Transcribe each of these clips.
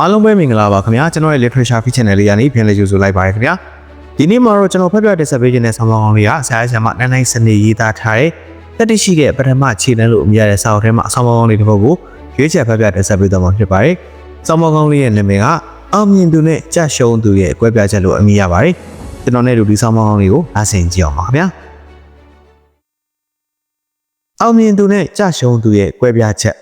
အားလုံးပဲမင်္ဂလာပါခင်ဗျာကျွန်တော်ရဲ့ literature feed channel လေးကနေပြန်လည်ကြိုဆိုလိုက်ပါရခင်ဗျာဒီနေ့မှာတော့ကျွန်တော်ဖတ်ပြတဲ့ survey နဲ့ဆောင်းပါးကောင်းလေးကဆရာဆရာမနိုင်နိုင်စနေရေးသားထားတဲ့တက်တိရှိတဲ့ပထမခြေလှမ်းလို့အမည်ရတဲ့စာအုပ်ထဲမှာဆောင်းပါးကောင်းလေးတစ်ပုဒ်ကိုရွေးချယ်ဖတ်ပြတဲ့ survey တော့မှာဖြစ်ပါတယ်ဆောင်းပါးကောင်းလေးရဲ့နာမည်ကအောင်မြင်သူနဲ့ကြရှုံးသူရဲ့အကွဲပြားချက်လို့အမည်ရပါတယ်ကျွန်တော်နဲ့အတူဒီဆောင်းပါးကောင်းလေးကိုနားဆင်ကြည့်အောင်ပါခင်ဗျာအောင်မြင်သူနဲ့ကြရှုံးသူရဲ့ကွဲပြားချက်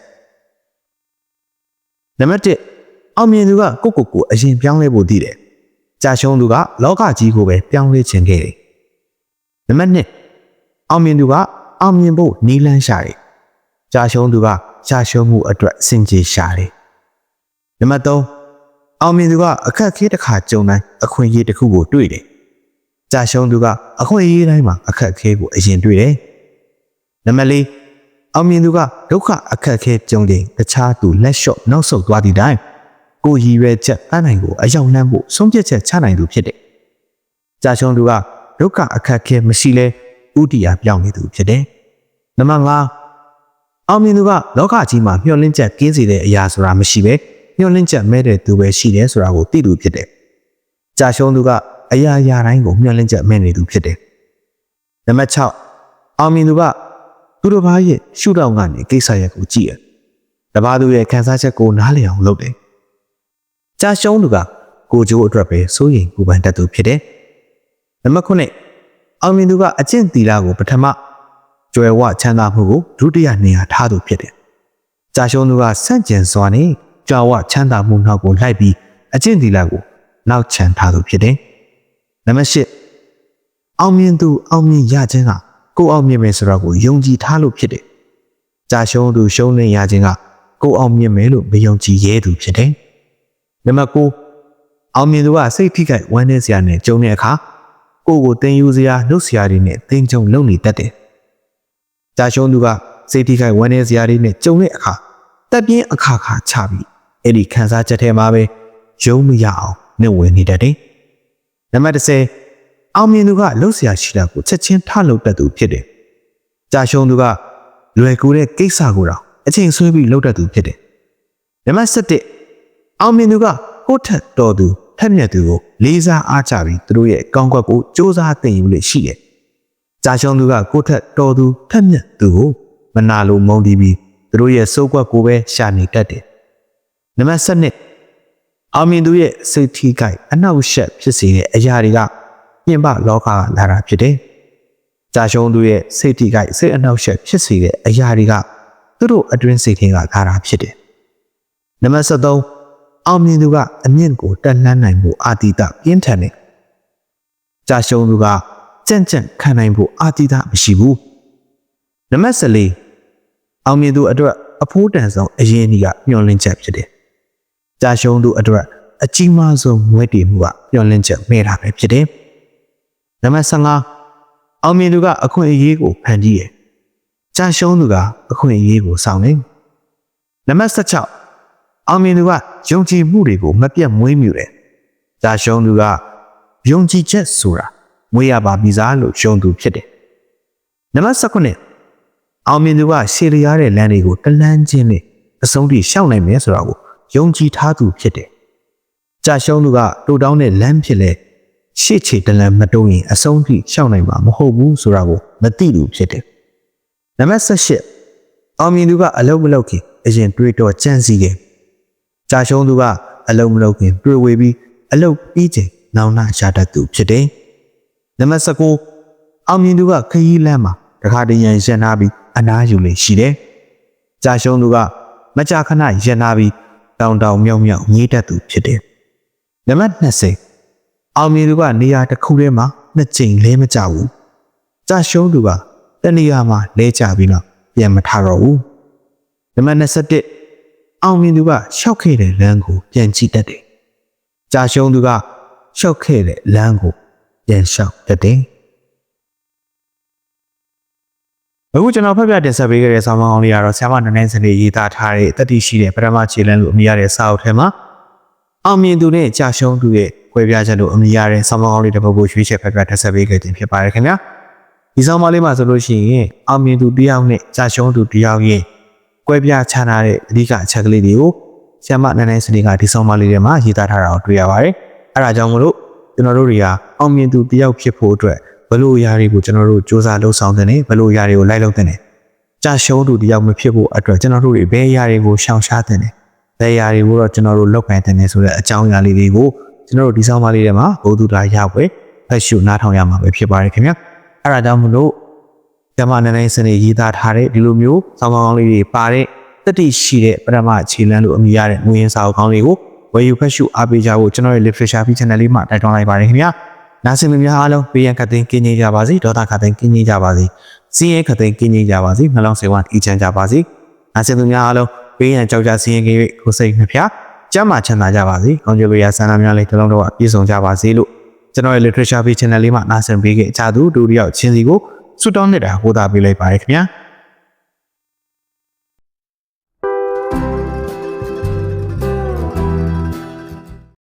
နံပါတ်1 အောင်မြင်သူကကိုယ့်ကိုယ်ကိုအရင်ပြောင်းလဲဖို့တည်တယ်။ကြာရှုံးသူကလောကကြီးကိုပဲပြောင်းလဲခြင်းခဲ့တယ်။နံပါတ်2အောင်မြင်သူကအောင်မြင်ဖို့နီးလန်းရှာတယ်။ကြာရှုံးသူကကြာရှုံးမှုအတွက်စင်ကြေရှာတယ်။နံပါတ်3အောင်မြင်သူကအခက်အခဲတစ်ခါကြုံတိုင်းအခွင့်အရေးတစ်ခုကိုတွေ့တယ်။ကြာရှုံးသူကအခွင့်အရေးတိုင်းမှာအခက်အခဲကိုအရင်တွေ့တယ်။နံပါတ်4အောင်မြင်သူကဒုက္ခအခက်အခဲကြုံတဲ့တခြားသူလက်လျှော့နောက်ဆုတ်သွားသည့်တိုင် ကိုရည်ရွယ်ချက်အနိုင်ကိုအရောက်နှမ်းဖို့ဆုံးဖြတ်ချက်ချနိုင်သူဖြစ်တယ်။ကြာရှုံးသူကဒုက္ခအခက်အခဲမရှိလဲဥတီယာပြောင်းနေသူဖြစ်တယ်။နံပါတ်5အောင်မြင်သူကလောကကြီးမှာမျှော်လင့်ချက်ကင်းစေတဲ့အရာဆိုတာမရှိပဲမျှော်လင့်ချက်မဲ့တဲ့သူပဲရှိတယ်ဆိုတာကိုသိသူဖြစ်တယ်။ကြာရှုံးသူကအရာရာတိုင်းကိုမျှော်လင့်ချက်မဲ့နေသူဖြစ်တယ်။နံပါတ်6အောင်မြင်သူကသူတစ်ပါးရဲ့ရှုထောင့်ကနေကိစ္စရပ်ကိုကြည့်ရ။တပါးသူရဲ့ခံစားချက်ကိုနားလည်အောင်လုပ်တယ်။ ကြာရှုံးသူကကိုကျိုးအတွက်ပဲစိုးရိမ်ပူပန်တတ်သူဖြစ်တယ်။နံပါတ်9အောင်မြင်သူကအကျင့်တီလာကိုပထမကျွယ်ဝချမ်းသာမှုကိုဒုတိယနေရာထားသူဖြစ်တယ်။ကြာရှုံးသူကဆန့်ကျင်စွာနဲ့ကြွာဝချမ်းသာမှုနောက်ကိုလိုက်ပြီးအကျင့်တီလာကိုနောက်ချန်ထားသူဖြစ်တယ်။နံပါတ်10အောင်မြင်သူအောင်မြင်ရခြင်းကကိုယ်အောင်မြင်မယ်ဆိုတော့ကိုယုံကြည်ထားလို့ဖြစ်တယ်။ကြာရှုံးသူရှုံးနေရခြင်းကကိုယ်အောင်မြင်မယ်လို့မယုံကြည်ရဲသူဖြစ်တယ်။ နံပါတ်9အောင်မြင်သူကစိတ်ထိခိုက်ဝမ်းနည်းစရာနဲ့ကြုံတဲ့အခါကိုယ့်ကိုတင်ယူစရာနှုတ်စရာတွေနဲ့တင်ကြုံလုံနေတတ်တယ်။ကြာရှုံးသူကစိတ်ထိခိုက်ဝမ်းနည်းစရာတွေနဲ့ကြုံတဲ့အခါတက်ပြင်းအခါခါချပြီးအဲ့ဒီခံစားချက်ထဲမှာပဲယုံမရအောင်နှုတ်ဝင်နေတတ်တယ်။နံပါတ်10အောင်မြင်သူကလှုပ်ရှားရှိတာကိုချက်ချင်းထလုပ်တတ်သူဖြစ်တယ်။ကြာရှုံးသူကလွယ်ကူတဲ့ကိစ္စကိုတော့အချိန်ဆွဲပြီးလုပ်တတ်သူဖြစ်တယ်။နံပါတ်7 အောင်မြင်သူကကိုယ့်ထက်တော်သူထက်မြက်သူကိုလေးစားအားကြပြီးသူတို့ရဲ့ကောင်းကွက်ကိုစ조사တင်ယူလို့ရှိတယ်။ကြာရှုံးသူကကိုယ့်ထက်တော်သူထက်မြက်သူကိုမနာလိုမုန်းတီးပြီးသူတို့ရဲ့စိုးကွက်ကိုပဲရှာနေတတ်တယ်။နံပါတ်7အောင်မြင်သူရဲ့စိတ်ထိခိုက်အနှောက်အယှက်ဖြစ်စေတဲ့အရာတွေကပြင်ပလောကကလာတာဖြစ်တယ်။ကြာရှုံးသူရဲ့စိတ်ထိခိုက်စိတ်အနှောက်အယှက်ဖြစ်စေတဲ့အရာတွေကသူတို့အတွင်းစိတ်ထဲကလာတာဖြစ်တယ်။နံပါတ်73 အောင်မြင်သူကအမြင့်ကိုတက်လှမ်းနိုင်မှုအာတိတပြင်းထန်တယ်။ကြာရှုံးသူကကြံ့ကြံ့ခံနိုင်ဖို့အာတိတမရှိဘူး။နံပါတ်14အောင်မြင်သူအတွက်အဖိုးတန်ဆုံးအရင်ကြီးကမျောလင့်ချက်ဖြစ်တယ်။ကြာရှုံးသူအတွက်အကြီးမားဆုံးမွဲတည်မှုကမျောလင့်ချက်မဲ့တာပဲဖြစ်တယ်။နံပါတ်15အောင်မြင်သူကအခွင့်အရေးကိုဖန်တီးရယ်။ကြာရှုံးသူကအခွင့်အရေးကိုဆောင်တယ်။နံပါတ်16အောင်မြင်သူက ယုံကြည်မှုတွေကိုမပြတ်မွေးမြူတယ်။ကြာရှုံးသူကယုံကြည်ချက်ဆိုတာမွေးရပါပြီစားလို့ယုံသူဖြစ်တယ်။နံပါတ်19အောင်မြင်သူကရှေ့လျားတဲ့လမ်းတွေကိုတလန်းချင်းနဲ့အဆုံးထိရှောက်နိုင်မယ်ဆိုတာကိုယုံကြည်ထားသူဖြစ်တယ်။ကြာရှုံးသူကတိုးတောင်းတဲ့လမ်းဖြစ်လေရှေ့ချေတလန်းမတုံးရင်အဆုံးထိရှောက်နိုင်မှာမဟုတ်ဘူးဆိုတာကိုမသိသူဖြစ်တယ်။နံပါတ်18အောင်မြင်သူကအလုံးမလုံးခင်အရင်တွေးတော့ကြံ့စီတယ်။ ကြာရှုံးသူကအလုံးမလုံးခင်တွေးဝေပြီးအလုံးပြီးချိန်နောင်နာရှာတတ်သူဖြစ်တယ်။နံပါတ်19အောင်မြင်သူကခရီးလမ်းမှာတခါတည်းရန်ရှင်းထားပြီးအနားယူလေရှိတယ်။ကြာရှုံးသူကမကြာခဏရန်နာပြီးတောင်တောင်မြောက်မြောက်ညှိတတ်သူဖြစ်တယ်။နံပါတ်20အောင်မြင်သူကနေရာတစ်ခုထဲမှာနှစ်ကြိမ်လဲမကြဘူး။ကြာရှုံးသူကတနေရာမှာလဲကြပြီးတော့ပြန်မထတော့ဘူး။နံပါတ်21 အောင်မြင်သူကရှောက်ခဲ့တဲ့လမ်းကိုပြန်ကြည့်တတ်တယ်။ကြာရှုံးသူကရှောက်ခဲ့တဲ့လမ်းကိုပြန်ရှောက်တတ်တယ်။အခုကျွန်တော်ဖတ်ပြတင်ဆက်ပေးခဲ့တဲ့ဆောင်းပါးကောင်းလေးကတော့ဆရာမနန်းနန်းစနေရေးသားထားတဲ့တတိရှိတဲ့ပရမခြေလန်းလို့အမည်ရတဲ့စာအုပ်ထဲမှာအောင်မြင်သူနဲ့ကြာရှုံးသူရဲ့ခွဲပြားချက်လို့အမည်ရတဲ့ဆောင်းပါးကောင်းလေးတစ်ပုဒ်ကိုရွေးချယ်ဖတ်ပြတင်ဆက်ပေးခဲ့ခြင်းဖြစ်ပါတယ်ခင်ဗျာဒီဆောင်းပါးလေးမှာဆိုလို့ရှိရင်အောင်မြင်သူတစ်ယောက်နဲ့ကြာရှုံးသူတစ်ယောက်ရဲ့ ကွဲပြားခြားနာတဲ့အဓိကအချက်ကလေးတွေကိုဆ iam မနန်းနိုင်စနေကဒီဆောင်မလေးထဲမှာရေးသားထားတာကိုတွေ့ရပါတယ်အဲဒါကြောင့်မလို့ကျွန်တော်တို့တွေကအောင်မြင်သူတယောက်ဖြစ်ဖို့အတွက်ဘယ်လိုအရာတွေကိုကျွန်တော်တို့စူးစမ်းလှုပ်ဆောင်တဲ့နေဘယ်လိုအရာတွေကိုလိုက်လုပ်တဲ့နေကြာရှုံးသူတယောက်မဖြစ်ဖို့အတွက်ကျွန်တော်တို့တွေဘယ်အရာတွေကိုရှောင်ရှားတဲ့နေဘယ်အရာတွေကိုတော့ကျွန်တော်တို့လုပ်ကိုင်တဲ့နေဆိုတဲ့အကြောင်းအရာလေးတွေကိုကျွန်တော်တို့ဒီဆောင်မလေးထဲမှာဘုသူတာရဝဲဖတ်ရှုနားထောင်ရမှာပဲဖြစ်ပါတယ်ခင်ဗျာအဲဒါကြောင့်မလို့ ဓမ္မနန်းနိုင်စနေရေးသားထားတဲ့ဒီလိုမျိုးဆောင်းကောင်းလေးတွေပါတဲ့တတိရှိတဲ့ပရမအခြေလန်းလို့အမည်ရတဲ့ငွေရင်းစာအုပ်ကောင်းလေးကိုဝယ်ယူဖတ်ရှုအားပေးကြဖို့ကျွန်တော်ရဲ့ literature feed channel လေးမှာတိုက်တွန်းလိုက်ပါတယ်ခင်ဗျာနားဆင်လူများအားလုံးပေးရန်ခတ်သိမ်းကင်းကြီးကြပါစေဒေါသခတ်သိမ်းကင်းကြီးကြပါစေစီးရဲခတ်သိမ်းကင်းကြီးကြပါစေနှလုံးစေဝါအီချမ်းကြပါစေနားဆင်လူများအားလုံးပေးရန်ကြောက်ကြစီးရင်ကြီးကိုစိတ်နှဖျားကျမ်းမာချမ်းသာကြပါစေကောင်းကျိုးလိုရာဆန္ဒများလေးတစ်လုံးတော့ပြည့်စုံကြပါစေလို့ကျွန်တော်ရဲ့ literature feed channel လေးမှာနားဆင်ပေးခဲ့ကြသူဒုတိယချင်းစီကို ဆုတောင်းနေတာဟိုတာပေးလိုက်ပါရခင်ဗျာ